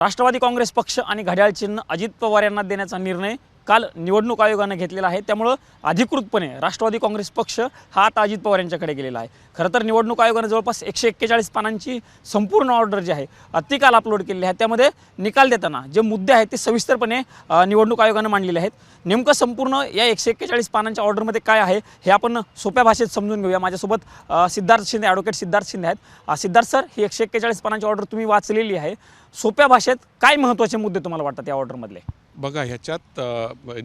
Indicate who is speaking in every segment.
Speaker 1: राष्ट्रवादी काँग्रेस पक्ष आणि घड्याळ चिन्ह अजित पवार यांना देण्याचा निर्णय काल निवडणूक आयोगानं घेतलेला आहे. त्यामुळं अधिकृतपणे राष्ट्रवादी काँग्रेस पक्ष हा आता अजित पवार यांच्याकडे गेलेला आहे. खरं तर निवडणूक आयोगानं जवळपास एकशे एक्केचाळीस पानांची संपूर्ण ऑर्डर जी आहे ती काल अपलोड केलेली आहे. त्यामध्ये निकाल देताना जे मुद्दे आहेत ते सविस्तरपणे निवडणूक आयोगानं मांडलेले आहेत. नेमकं संपूर्ण या एकशे एक्केचाळीस पानांच्या ऑर्डरमध्ये काय आहे हे आपण सोप्या भाषेत समजून घेऊया. माझ्यासोबत सिद्धार्थ शिंदे ॲडव्होकेट सिद्धार्थ शिंदे आहेत. सिद्धार्थ सर ही एकशे एक्केचाळीस पानांची ऑर्डर तुम्ही वाचलेली आहे. सोप्या भाषेत काय महत्त्वाचे मुद्दे तुम्हाला वाटतात या ऑर्डरमधले?
Speaker 2: बघा ह्याच्यात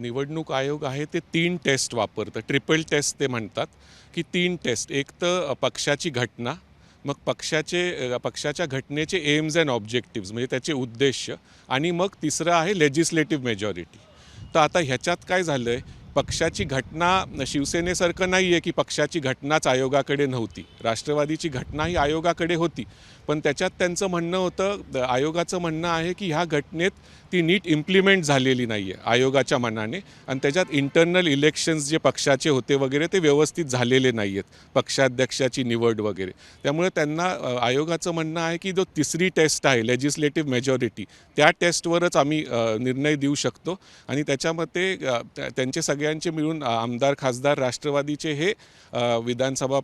Speaker 2: निवडणूक आयोग आहे ते तीन टेस्ट वापरतं. ट्रिपल टेस्ट ते म्हणतात की तीन टेस्ट. एक तर पक्षाची घटना मग पक्षाचे पक्षाच्या घटनेचे एम्स अँड ऑब्जेक्टिव्ज म्हणजे त्याचे उद्देश आणि मग तिसरं आहे लेजिस्लेटिव्ह मेजॉरिटी तर आता ह्याच्यात काय झालं आहे पक्षाची घटना शिवसेनेसारखं नाही आहे की पक्षाची घटनाच आयोगाकडे नव्हती. राष्ट्रवादीची घटना ही आयोगाकडे होती. पण त्याच्यात त्यांचं म्हणणं होतं द- आयोगाचं म्हणणं आहे की ह्या घटनेत ती नीट इम्प्लिमेंट झालेली नाही आहे आयोगाच्या मनाने. आणि त्याच्यात इंटरनल इलेक्शन्स जे पक्षाचे होते वगैरे ते व्यवस्थित झालेले नाही आहेत पक्षाध्यक्षाची निवड वगैरे. त्यामुळे त्यांना आयोगाचं म्हणणं आहे की जो तिसरी टेस्ट आहे लेजिस्लेटिव्ह मेजॉरिटी त्या टेस्टवरच आम्ही निर्णय देऊ शकतो. आणि त्याच्यामध्ये त्यांचे सगळ्यांचे मिळून आमदार खासदार राष्ट्रवादीचे हे विधानसभा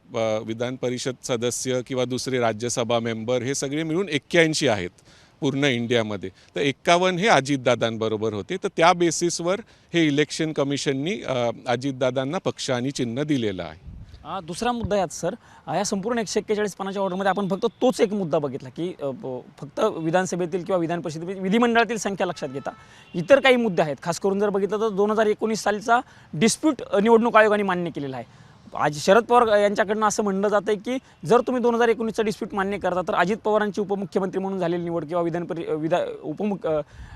Speaker 2: विधान परिषद सदस्य किंवा दुसरे राज्यसभा मेंबर हे सगळे मिळून एक्क्याऐंशी आहेत. पूर्ण इंडियामध्ये. तर एक्कावन्न हे अजितदादांबरोबर होते. तर त्या बेसिसवर हे इलेक्शन कमिशननी अजितदादांना पक्ष आणि चिन्ह दिलेलं आहे.
Speaker 1: दुसरा मुद्दा यात सर. या संपूर्ण एकशे एक्केचाळीस पानाच्या ऑर्डरमध्ये आपण फक्त तोच एक मुद्दा बघितला की फक्त विधानसभेतील किंवा विधान परिषदेतील विधिमंडळातील संख्या लक्षात घेता. इतर काही मुद्दे आहेत. खास करून जर बघितलं तर दोन हजार एकोणीस सालचा डिस्प्यूट निवडणूक आयोगाने मान्य केलेला आहे. आज शरद पवार यांच्याकडनं असं म्हणलं जातं आहे की जर तुम्ही दोन हजार एकोणीसचा डिस्प्यूट मान्य करता तर अजित पवारांची उपमुख्यमंत्री म्हणून झालेली निवड किंवा विधान परि विधा उपमुख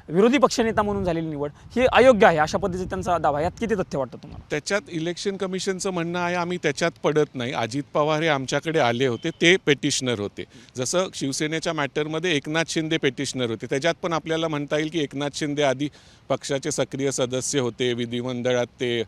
Speaker 1: विरोधी पक्षनेता म्हणून झालेली निवड ही अयोग्य आहे अशा पद्धतीचा त्यांचा दावा यात किती तथ्य वाटतं तुम्हाला?
Speaker 2: त्याच्यात इलेक्शन कमिशनचं म्हणणं आहे आम्ही त्याच्यात पडत नाही. अजित पवार हे आमच्याकडे आले होते ते पेटिशनर होते. जसं शिवसेनेच्या मॅटरमध्ये एकनाथ शिंदे पेटिशनर होते. त्याच्यात पण आपल्याला म्हणता येईल की एकनाथ शिंदे आधी पक्षाचे सक्रिय सदस्य होते विधिमंडळात ते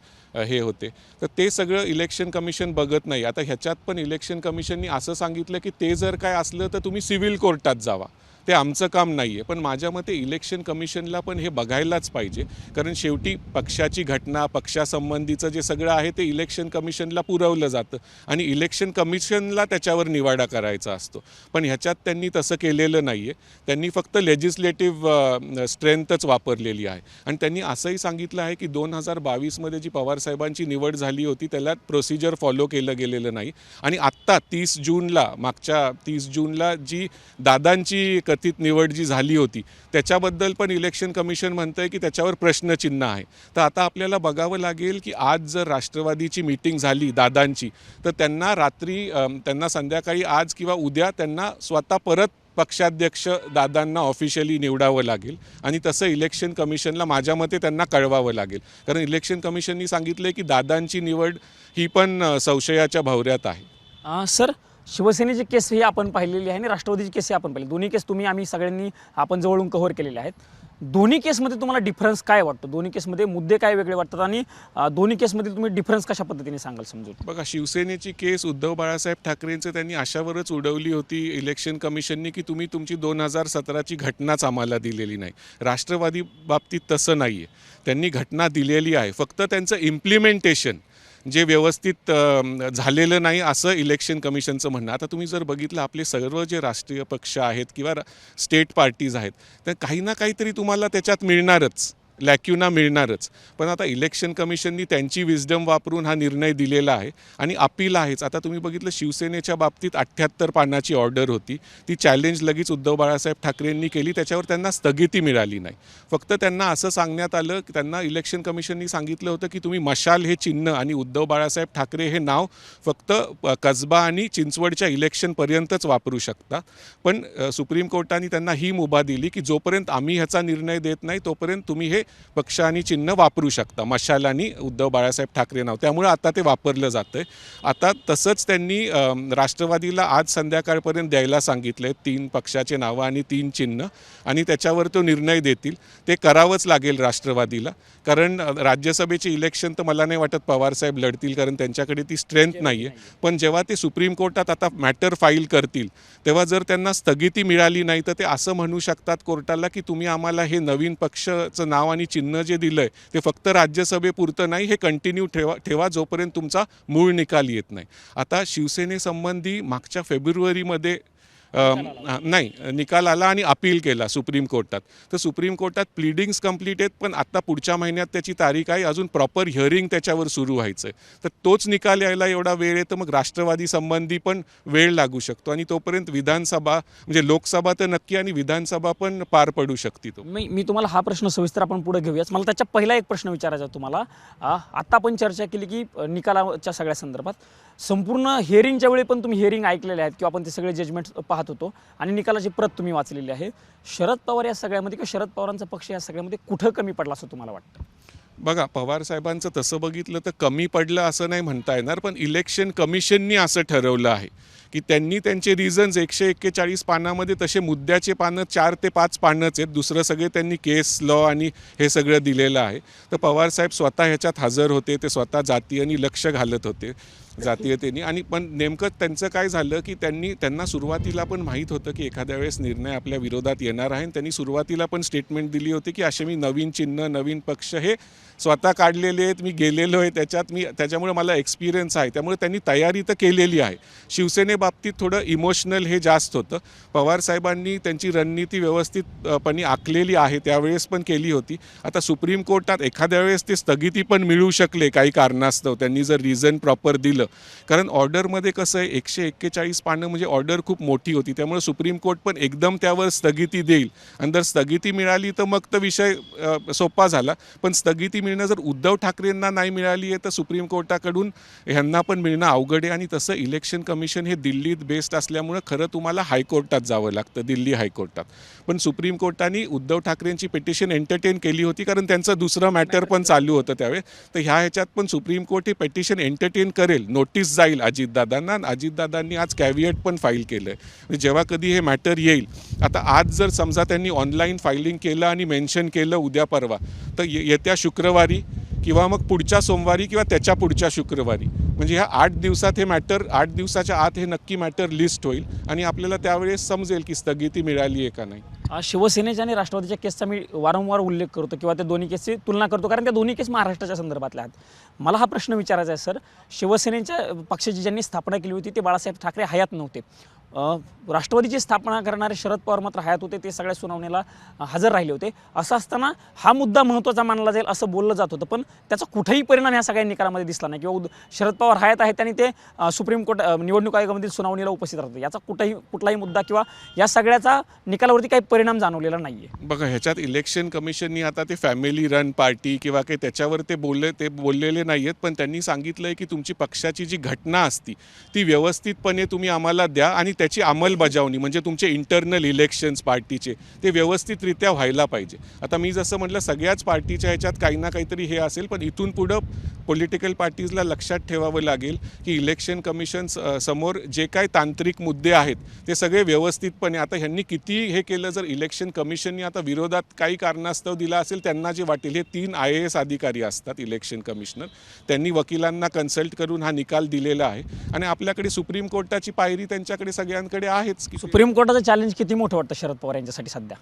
Speaker 2: हे होते. तर ते सगळं इलेक्शन कमिशन बघत नाही. आता ह्याच्यात पण इलेक्शन कमिशननी असं सांगितलं की ते जर काय असलं तर तुम्ही सिव्हिल कोर्टात जावा. ते आमचं काम नाही आहे पण माझ्या मते इलेक्शन कमिशनला पण हे बघायलाच पाहिजे. कारण शेवटी पक्षाची घटना पक्षासंबंधीचं जे सगळं आहे ते इलेक्शन कमिशनला पुरवलं जातं. आणि इलेक्शन कमिशनला त्याच्यावर निवाडा करायचा असतो. पण ह्याच्यात त्यांनी तसं केलेलं नाही आहे त्यांनी फक्त लेजिस्लेटिव्ह स्ट्रेंथच वापरलेली आहे. आणि त्यांनी असंही सांगितलं आहे की दोन हजार बावीसमध्ये जी पवारसाहेबांची निवड झाली होती त्याला प्रोसिजर फॉलो केलं गेलेलं नाही. आणि आत्ता तीस जूनला मागच्या तीस जूनला जी दादांची कथित निवड जी झाली होती त्याच्याबद्दल पण इलेक्शन कमिशन म्हणतं आहे की त्याच्यावर प्रश्नचिन्ह आहे. तर आता आपल्याला बघावं लागेल की आज जर राष्ट्रवादीची मीटिंग झाली दादांची तर त्यांना रात्री त्यांना संध्याकाळी आज किंवा उद्या त्यांना स्वतः परत पक्षाध्यक्ष दादांना ऑफिशियली निवडावं लागेल आणि तसं इलेक्शन कमिशनला माझ्या मते त्यांना कळवावं लागेल. कारण इलेक्शन कमिशननी सांगितलं की दादांची निवड ही पण संशयाच्या भवऱ्यात आहे.
Speaker 1: सर शिवसेनेची केस ही आपण पाहिलेली आहे आणि राष्ट्रवादीची केस ही आपण पाहिली. दोन्ही केस तुम्ही आम्ही सगळ्यांनी आपण जवळून कव्हर केलेले आहेत. दोन्ही केसमध्ये तुम्हाला डिफरन्स काय वाटतो? दोन्ही केसमध्ये मुद्दे काय वेगळे वाटतात? आणि दोन्ही केसमध्ये तुम्ही डिफरन्स कशा पद्धतीने सांगाल समजून?
Speaker 2: बघा शिवसेनेची केस उद्धव बाळासाहेब ठाकरेंचं त्यांनी अशावरच उडवली होती इलेक्शन कमिशननी की तुम्ही तुमची दोन हजार सतराची घटनाच आम्हाला दिलेली नाही. राष्ट्रवादी बाबतीत तसं नाही आहे त्यांनी घटना दिलेली आहे. फक्त त्यांचं इम्प्लिमेंटेशन जे व्यवस्थित झालेलं नाही असं इलेक्शन कमिशनचं म्हणणं. आता तुम्ही जर बघितलं आपले सर्व जे राष्ट्रीय पक्ष आहेत किंवा स्टेट पार्टीज आहेत तर काही ना काहीतरी तुम्हाला त्याच्यात मिळणारच. लॅक्युना मिळणारच. पण आता इलेक्शन कमिशननी त्यांची विजडम वापरून हा निर्णय दिलेला आहे आणि अपील आहेच. आता तुम्ही बघितलं शिवसेनेच्या बाबतीत अठ्ठ्याहत्तर पानाची ऑर्डर होती. ती चॅलेंज लगेच उद्धव बाळासाहेब ठाकरेंनी केली. त्याच्यावर त्यांना स्थगिती मिळाली नाही. फक्त त्यांना असं सांगण्यात आलं की त्यांना इलेक्शन कमिशननी सांगितलं होतं की तुम्ही मशाल हे चिन्ह आणि उद्धव बाळासाहेब ठाकरे हे नाव फक्त कसबा आणि चिंचवडच्या इलेक्शनपर्यंतच वापरू शकता. पण सुप्रीम कोर्टाने त्यांना ही मुभा दिली की जोपर्यंत आम्ही ह्याचा निर्णय देत नाही तोपर्यंत तुम्ही हे पक्ष आणि चिन्ह वापरू शकता. मशाल आणि उद्धव बाळासाहेब ठाकरे नाव. त्यामुळे आता ते वापरलं जातं आता तसंच त्यांनी राष्ट्रवादीला आज संध्याकाळपर्यंत द्यायला सांगितलं आहे तीन पक्षाचे नावं आणि तीन चिन्ह. आणि त्याच्यावर तो निर्णय देतील. ते करावंच लागेल राष्ट्रवादीला. कारण राज्यसभेचे इलेक्शन तर मला नाही वाटत पवारसाहेब लढतील. कारण त्यांच्याकडे ती स्ट्रेंथ नाही आहे पण जेव्हा ते सुप्रीम कोर्टात आता मॅटर फाईल करतील तेव्हा जर त्यांना स्थगिती मिळाली नाही तर ते असं म्हणू शकतात कोर्टाला की तुम्ही आम्हाला हे नवीन पक्षाचं नाव आणि चिन्ह जे दिलं आहे ते फक्त राज्यसभेपुरतं नाही हे कंटिन्यू ठेवा ठेवा जोपर्यंत तुमचा मूळ निकाल येत नाही. आता शिवसेनेसंबंधी मागच्या फेब्रुवारीमध्ये नाही निकाल आला आणि अपील केला सुप्रीम कोर्टात. तर सुप्रीम कोर्टात प्लिडिंग्स कंप्लीट आहेत पण आता पुढच्या महिन्यात त्याची तारीख आहे अजून प्रॉपर हिअरिंग त्याच्यावर सुरू व्हायचं आहे तर तोच निकाल यायला एवढा वेळ आहे तर मग राष्ट्रवादी संबंधी पण वेळ लागू शकतो आणि तोपर्यंत विधानसभा म्हणजे लोकसभा तर नक्की आणि विधानसभा पण पार पडू शकते तो.
Speaker 1: मी मी तुम्हाला हा प्रश्न सविस्तर आपण पुढे घेऊयाच मला त्याच्या पहिला एक प्रश्न विचारायचा तुम्हाला. आत्ता आता आपण चर्चा केली की निकालाच्या सगळ्या संदर्भात. संपूर्ण हिअरिंगच्या वेळी पण तुम्ही हिअरिंग ऐकलेले आहेत किंवा आपण ते सगळे जजमेंट पाहत होतो. आणि निकालाची प्रत तुम्ही वाचलेली आहे. शरद पवार या सगळ्यामध्ये किंवा शरद पवारांचा पक्ष या सगळ्यामध्ये कुठं कमी पडला असं तुम्हाला वाटतं?
Speaker 2: बघा पवार साहेबांचं तसं बघितलं तर कमी पडलं असं नाही म्हणता येणार पण इलेक्शन कमिशननी असं ठरवलं आहे की त्यांनी त्यांचे रिझन्स एकशे एक्केचाळीस पानामध्ये तसे मुद्द्याचे पानं चार ते पाच पानंच आहेत. दुसरं सगळे त्यांनी केस लॉ आणि हे सगळं दिलेलं आहे. तर पवार साहेब स्वतः ह्याच्यात हजर होते ते स्वतः जातीयांनी लक्ष घालत होते. जातीयतेने. आणि पण नेमकं त्यांचं काय झालं की त्यांनी त्यांना सुरुवातीला पण माहीत होतं की एखाद्या वेळेस निर्णय आपल्या विरोधात येणार आहे. आणि त्यांनी सुरुवातीला पण स्टेटमेंट दिली होती की असे मी नवीन चिन्ह नवीन पक्ष हे स्वतः काढलेले आहेत मी गेलेलो आहे त्याच्यात मी त्याच्यामुळे मला एक्सपिरियन्स आहे. त्यामुळे त्यांनी तयारी तर केलेली आहे. शिवसेनेबाबतीत थोडं इमोशनल हे जास्त होतं. पवार साहेबांनी त्यांची रणनीती व्यवस्थितपणे आखलेली आहे त्यावेळेस पण केली होती. आता सुप्रीम कोर्टात एखाद्या वेळेस ते स्थगिती पण मिळू शकले काही कारणास्तव. त्यांनी जर रिझन प्रॉपर दिलं कारण ऑर्डरमध्ये कसं आहे एकशे एक्केचाळीस पानं म्हणजे ऑर्डर खूप मोठी होती त्यामुळे सुप्रीम कोर्ट पण एकदम त्यावर स्थगिती देईल. आणि जर स्थगिती मिळाली तर मग तर विषय सोपा झाला. पण स्थगिती मिळणं जर उद्धव ठाकरेंना नाही मिळाली आहे तर सुप्रीम कोर्टाकडून ह्यांना पण मिळणं अवघड आहे. आणि तसं इलेक्शन कमिशन हे दिल्लीत बेस्ड असल्यामुळं खरं तुम्हाला हायकोर्टात जावं लागतं दिल्ली हायकोर्टात. पण सुप्रीम कोर्टाने उद्धव ठाकरेंची पिटिशन एंटरटेन केली होती कारण त्यांचं दुसरं मॅटर पण चालू होतं त्यावेळेस तर ह्या ह्याच्यात पण सुप्रीम कोर्ट हे पिटिशन एंटरटेन करेल. नोटीस जाईल अजितदादांना आणि अजितदादांनी आज कॅव्हिएट पण फाईल केलं आहे म्हणजे जेव्हा कधी हे मॅटर येईल आता आज जर समजा त्यांनी ऑनलाईन फायलिंग केलं आणि मेन्शन केलं उद्या परवा तर ये- येत्या शुक्रवारी किंवा मग पुढच्या सोमवारी किंवा त्याच्या पुढच्या शुक्रवारी म्हणजे ह्या आठ दिवसात हे मॅटर आठ दिवसाच्या आत हे नक्की मॅटर लिस्ट होईल आणि आपल्याला त्यावेळेस समजेल की स्थगिती मिळाली आहे का नाही.
Speaker 1: शिवसेनेच्या आणि राष्ट्रवादीच्या केसचा मी वारंवार उल्लेख करतो किंवा त्या दोन्ही केसची तुलना करतो. कारण त्या दोन्ही केस महाराष्ट्राच्या संदर्भातल्या आहेत. मला हा प्रश्न विचारायचा आहे सर. शिवसेनेच्या पक्षाची ज्यांनी स्थापना केली होती ते बाळासाहेब ठाकरे हयात नव्हते. राष्ट्रवादीची स्थापना करणारे शरद पवार मात्र हयात होते ते सगळ्या सुनावणीला हजर राहिले होते. असं असताना हा मुद्दा महत्त्वाचा मानला जाईल असं बोललं जात होतं पण त्याचा कुठेही परिणाम या सगळ्या निकालामध्ये दिसला नाही. किंवा शरद पवार हयात आहेत आणि ते सुप्रीम कोर्ट निवडणूक आयोगामधील सुनावणीला उपस्थित राहतात. याचा कुठेही कुठलाही मुद्दा किंवा या सगळ्याचा निकालावरती काही परिणाम जाणवलेला नाही आहे
Speaker 2: बघा ह्याच्यात इलेक्शन कमिशननी आता ते फॅमिली रन पार्टी किंवा काही त्याच्यावर ते बोलले ते बोललेले नाही आहेत पण त्यांनी सांगितलं आहे की तुमची पक्षाची जी घटना असती ती व्यवस्थितपणे तुम्ही आम्हाला द्या आणि त्या त्याची अंमलबजावणी म्हणजे तुमचे इंटरनल इलेक्शन्स पार्टीचे ते व्यवस्थितरित्या व्हायला पाहिजे. आता मी जसं म्हटलं सगळ्याच पार्टीच्या ह्याच्यात काही ना काहीतरी हे असेल पण इथून पुढं पॉलिटिकल पार्टीजला लक्षात ठेवावं लागेल की इलेक्शन कमिशन समोर जे काय तांत्रिक मुद्दे आहेत ते सगळे व्यवस्थितपणे आता ह्यांनी किती हे केलं जर इलेक्शन कमिशननी आता विरोधात काही कारणास्तव दिला असेल त्यांना जे वाटेल हे तीन आय ए एस अधिकारी असतात इलेक्शन कमिशनर त्यांनी वकिलांना कन्सल्ट करून हा निकाल दिलेला आहे. आणि आपल्याकडे सुप्रीम कोर्टाची पायरी त्यांच्याकडे सगळ्यांकडे आहेच की
Speaker 1: सुप्रीम कोर्टाचं चॅलेंज किती मोठं वाटतं शरद पवार यांच्यासाठी सध्या?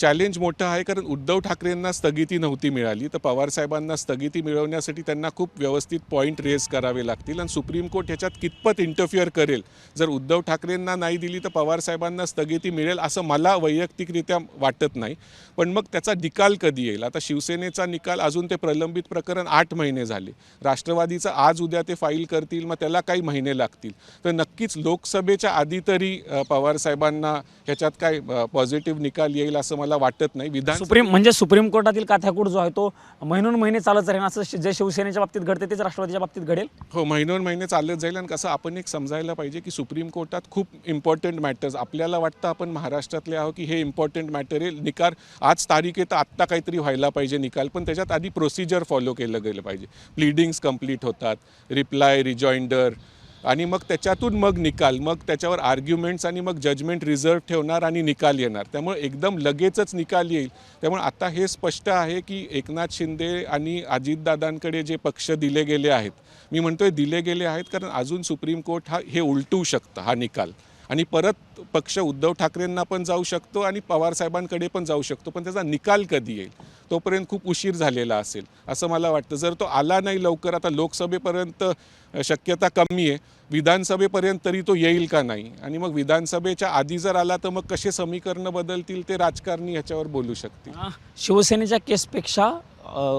Speaker 2: चॅलेंज मोठं आहे कारण उद्धव ठाकरेंना स्थगिती नव्हती मिळाली. तर पवारसाहेबांना स्थगिती मिळवण्यासाठी त्यांना खूप व्यवस्थित पॉईंट रेज करावे लागतील आणि सुप्रीम कोर्ट ह्याच्यात कितपत इंटरफिअर करेल? जर उद्धव ठाकरेंना नाही दिली तर पवारसाहेबांना स्थगिती मिळेल असं मला वैयक्तिकरित्या वाटत नाही. पण मग त्याचा निकाल कधी येईल? आता शिवसेनेचा निकाल अजून ते प्रलंबित प्रकरण आठ महिने झाले. राष्ट्रवादीचं आज उद्या ते फाईल करतील मग त्याला काही महिने लागतील. तर नक्कीच लोकसभेच्या आधी तरी पवारसाहेबांना ह्याच्यात काय पॉझिटिव्ह निकाल येईल असं मला मला वाटत नाही. विधान
Speaker 1: सुप्रीम म्हणजे सुप्रीम कोर्टातील काथ्याकूट जो आहे तो महिनोन महिने चालत राहील असं जे शिवसेनेच्या बाबतीत घडते तेच राष्ट्रवादीच्या बाबतीत घडेल?
Speaker 2: हो महिनोन महिने चालत जाईल आणि कसं आपण एक समजायला पाहिजे की सुप्रीम कोर्टात खूप इम्पॉर्टंट मॅटर्स आपल्याला वाटतं आपण महाराष्ट्रातले आहो की हे इम्पॉर्टंट मॅटर आहे. निकार आज तारीख आहे तर आत्ता काहीतरी व्हायला पाहिजे निकाल पण त्याच्यात आधी प्रोसिजर फॉलो केलं गेलं पाहिजे. प्लिडिंग्स कंप्लीट होतात. रिप्लाय रिजॉइंडर आणि मग त्याच्यातून मग निकाल मग त्याच्यावर आर्ग्युमेंट्स आणि मग जजमेंट रिझर्व ठेवणार आणि निकाल येणार. त्यामुळे एकदम लगेचच निकाल येईल. त्यामुळे आता हे स्पष्ट आहे की एकनाथ शिंदे आणि अजितदादांकडे जे पक्ष दिले गेले आहेत मी म्हणतोय दिले गेले आहेत कारण अजून सुप्रीम कोर्ट हा हे उलटू शकतं हा निकाल. आणि परत पक्ष उद्धव ठाकरेंना पण जाऊ शकतो आणि पवार साहेबांकडे पण जाऊ शकतो पण त्याचा निकाल कधी येईल? तोपर्यंत खूप उशीर झालेला असेल असं मला वाटतं. जर तो आला नाही लवकर आता लोकसभेपर्यंत शक्यता कमी आहे. विधानसभेपर्यंत तरी तो येईल का नाही? आणि मग विधानसभेच्या आधी जर आला तर मग कसे समीकरणं बदलतील ते राजकारणी ह्याच्यावर बोलू शकतील?
Speaker 1: शिवसेनेच्या केसपेक्षा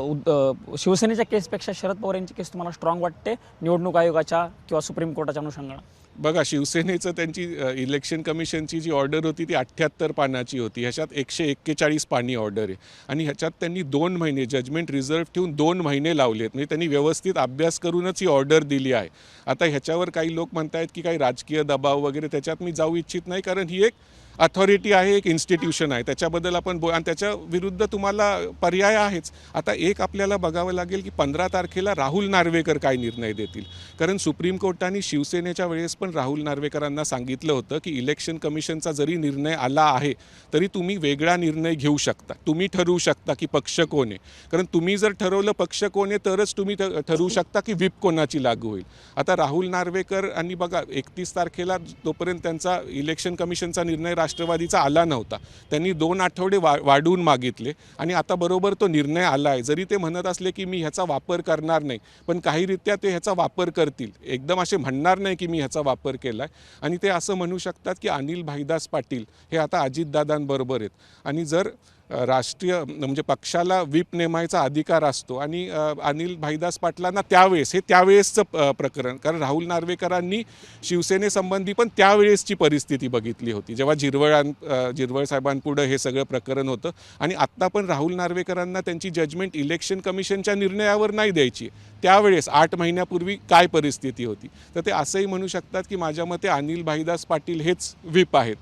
Speaker 1: उद- शिवसेनेच्या केसपेक्षा शरद पवार यांची केस तुम्हाला स्ट्रॉंग वाटते? निवडणूक आयोगाच्या किंवा सुप्रीम कोर्टाच्या अनुषंगानं?
Speaker 2: बघा शिवसेनेचं त्यांची इलेक्शन कमिशनची जी ऑर्डर होती ती अठ्ठ्याहत्तर पानाची होती. ह्याच्यात एकशे एक्केचाळीस पाणी ऑर्डर आहे. आणि ह्याच्यात त्यांनी दोन महिने जजमेंट रिझर्व ठेवून दोन महिने लावलेत. म्हणजे त्यांनी व्यवस्थित अभ्यास करूनच ही ऑर्डर दिली आहे. आता ह्याच्यावर काही लोक म्हणतायत की काही राजकीय दबाव वगैरे त्याच्यात मी जाऊ इच्छित नाही. कारण ही एक अथॉरिटी आहे एक इन्स्टिट्यूशन आहे. त्याच्याबद्दल आपण बो आणि त्याच्या विरुद्ध तुम्हाला पर्याय आहेच. आता एक आपल्याला बघावं लागेल की पंधरा तारखेला राहुल नार्वेकर काय निर्णय देतील? कारण सुप्रीम कोर्टाने शिवसेनेच्या वेळेस पण राहुल नार्वेकरांना सांगितलं होतं की इलेक्शन कमिशनचा जरी निर्णय आला आहे तरी तुम्ही वेगळा निर्णय घेऊ शकता. तुम्ही ठरवू शकता की पक्ष कोण आहे. कारण तुम्ही जर ठरवलं पक्ष कोण आहे तरच तुम्ही ठरवू शकता की व्हिप कोणाची लागू होईल. आता राहुल नार्वेकर आणि बघा एकतीस तारखेला तोपर्यंत त्यांचा इलेक्शन कमिशनचा निर्णय राष्ट्रवादीचा आला नव्हता. त्यांनी दोन आठवडे वा वाढवून मागितले आणि आता बरोबर तो निर्णय आला आहे जरी ते म्हणत असले की मी ह्याचा वापर करणार नाही पण काहीरित्या ते ह्याचा वापर करतील. एकदम असे म्हणणार नाही की मी ह्याचा वापर केला आहे आणि ते असं म्हणू शकतात की अनिल भाईदास पाटील हे आता अजितदादांबरोबर आहेत. आणि जर राष्ट्रीय म्हणजे पक्षाला व्हीप नेमायचा अधिकार असतो. आणि अनिल भाईदास पाटलांना त्यावेळेस हे त्यावेळेसचं प्रकरण. कारण राहुल नार्वेकरांनी शिवसेनेसंबंधी पण त्यावेळेसची परिस्थिती बघितली होती. जेव्हा जिरवळां जिरवळ साहेबांपुढं हे सगळं प्रकरण होतं. आणि आत्ता पण राहुल नार्वेकरांना त्यांची जजमेंट इलेक्शन कमिशनच्या निर्णयावर नाही द्यायची. त्यावेळेस आठ महिन्यापूर्वी काय परिस्थिती होती? तर ते असंही म्हणू शकतात की माझ्या मते अनिल भाईदास पाटील हेच व्हीप आहेत.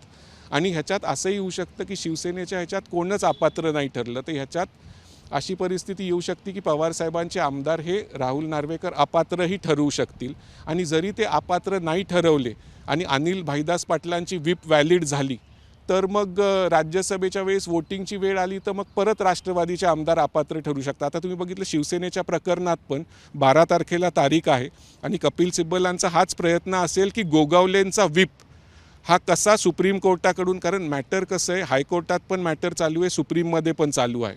Speaker 2: आणि ह्याच्यात असंही होऊ शकतं की शिवसेनेच्या ह्याच्यात कोणच अपात्र नाही ठरलं. तर ह्याच्यात अशी परिस्थिती येऊ शकते की पवारसाहेबांचे आमदार हे राहुल नार्वेकर अपात्रही ठरवू शकतील. आणि जरी ते अपात्र नाही ठरवले आणि अनिल भाईदास पाटलांची व्हीप व्हॅलिड झाली तर मग राज्यसभेच्या वेळेस वोटिंगची वेळ आली तर मग परत राष्ट्रवादीचे आमदार अपात्र ठरू शकतात. आता तुम्ही बघितलं शिवसेनेच्या प्रकरणात पण बारा तारखेला तारीख आहे आणि कपिल सिब्बलांचा हाच प्रयत्न असेल की गोगावलेंचा व्हीप हा कसा सुप्रीम कोर्टाकडून कारण मॅटर कसं आहे हायकोर्टात पण मॅटर चालू आहे सुप्रीममध्ये पण चालू आहे.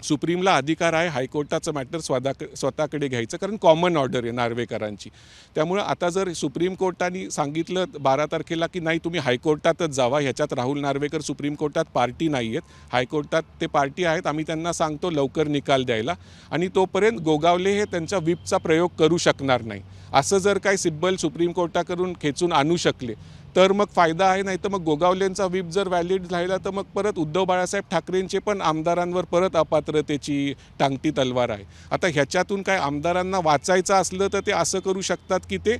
Speaker 2: सुप्रीमला अधिकार आहे हायकोर्टाचं मॅटर स्वतः स्वतःकडे घ्यायचं कारण कॉमन ऑर्डर आहे नार्वेकरांची. त्यामुळं आता जर सुप्रीम कोर्टाने सांगितलं बारा तारखेला की नाही तुम्ही हायकोर्टातच जावा ह्याच्यात राहुल नार्वेकर सुप्रीम कोर्टात पार्टी नाही आहेत. हायकोर्टात ते पार्टी आहेत आम्ही त्यांना सांगतो लवकर निकाल द्यायला. आणि तोपर्यंत गोगावले हे त्यांच्या व्हीपचा प्रयोग करू शकणार नाही. असं जर काही सिब्बल सुप्रीम कोर्टाकडून खेचून आणू शकले तर मग फायदा आहे नाही तर मग गोगावलेंचा व्हीप जर व्हॅलिड राहिला तर मग परत उद्धव बाळासाहेब ठाकरेंचे पण आमदारांवर परत अपात्रतेची टांगती तलवार आहे. आता ह्याच्यातून काय आमदारांना वाचायचं असलं तर ते असं करू शकतात की ते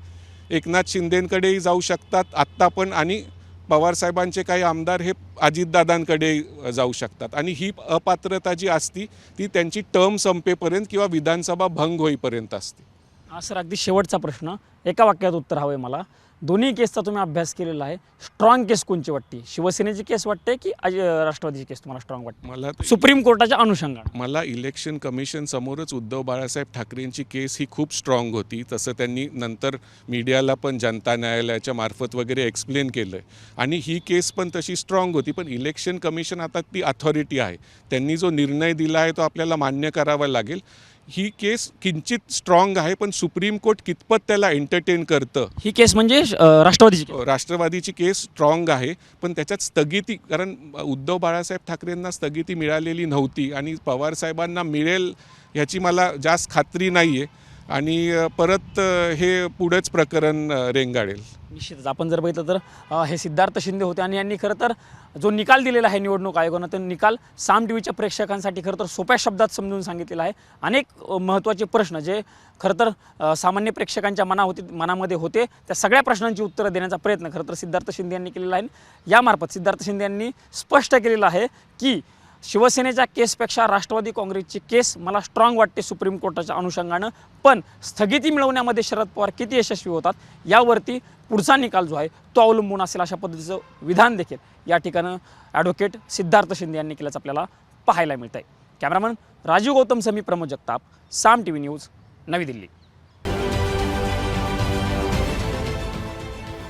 Speaker 2: एकनाथ शिंदेंकडेही जाऊ शकतात आत्ता पण आणि पवारसाहेबांचे काही आमदार हे अजितदादांकडे जाऊ शकतात. आणि ही अपात्रता जी असती ती त्यांची टर्म संपेपर्यंत किंवा विधानसभा भंग होईपर्यंत असते.
Speaker 1: हा सर अगदी शेवटचा प्रश्न. एका वाक्यात उत्तर हवं आहे मला. दोन्ही केसचा तुम्ही अभ्यास केलेला आहे. स्ट्रॉंग केस कोणची वाटते? शिवसेनेची केस वाटते की राष्ट्रवादीची केस तुम्हाला स्ट्रॉंग वाटते?
Speaker 2: मला
Speaker 1: सुप्रीम कोर्टाच्या अनुषंगाने.
Speaker 2: मला इलेक्शन कमिशन समोरच उद्धव बाळासाहेब ठाकरेंची केस ही खूप स्ट्रॉंग होती. तसं त्यांनी नंतर मीडियाला पण जनता न्यायालयाच्या मार्फत वगैरे एक्सप्लेन केलं आणि ही केस पण तशी स्ट्रॉंग होती पण इलेक्शन कमिशन आता ती अथॉरिटी आहे. त्यांनी जो निर्णय दिला आहे तो आपल्याला मान्य करावा लागेल. ही केस किंचित स्ट्रॉंग आहे पण सुप्रीम कोर्ट कितपत त्याला एंटरटेन करतं?
Speaker 1: ही केस म्हणजे राष्ट्रवादीची केस.
Speaker 2: राष्ट्रवादीची केस स्ट्रॉंग आहे पण त्याच्यात स्थगिती कारण उद्धव बाळासाहेब ठाकरेंना स्थगिती मिळालेली नव्हती आणि पवार साहेबांना मिळेल ह्याची मला जास्त खात्री नाही आहे आणि परत हे पुढेच प्रकरण रेंगाळेल
Speaker 1: निश्चितच. आपण जर बघितलं तर हे सिद्धार्थ शिंदे होते आणि यांनी खरं तर जो निकाल दिलेला आहे निवडणूक आयोगानं तो निकाल साम टी व्हीच्या प्रेक्षकांसाठी खरं तर सोप्या शब्दात समजून सांगितलेला आहे. अनेक महत्त्वाचे प्रश्न जे खरं तर सामान्य प्रेक्षकांच्या मना होते मनामध्ये होते त्या सगळ्या प्रश्नांची उत्तरं देण्याचा प्रयत्न खरं तर सिद्धार्थ शिंदे यांनी केलेला आहे. यामार्फत सिद्धार्थ शिंदे यांनी स्पष्ट केलेलं आहे की शिवसेनेच्या केसपेक्षा राष्ट्रवादी काँग्रेसची केस मला स्ट्रॉंग वाटते सुप्रीम कोर्टाच्या अनुषंगानं. पण स्थगिती मिळवण्यामध्ये शरद पवार किती यशस्वी होतात यावरती पुढचा निकाल जो आहे तो अवलंबून असेल अशा पद्धतीचं विधान देखील या ठिकाणं ॲडव्होकेट सिद्धार्थ शिंदे यांनी केल्याचं आपल्याला पाहायला मिळतं आहे कॅमेरामन राजीव गौतम समी Pramod Jagtap Saam T V news नवी दिल्ली.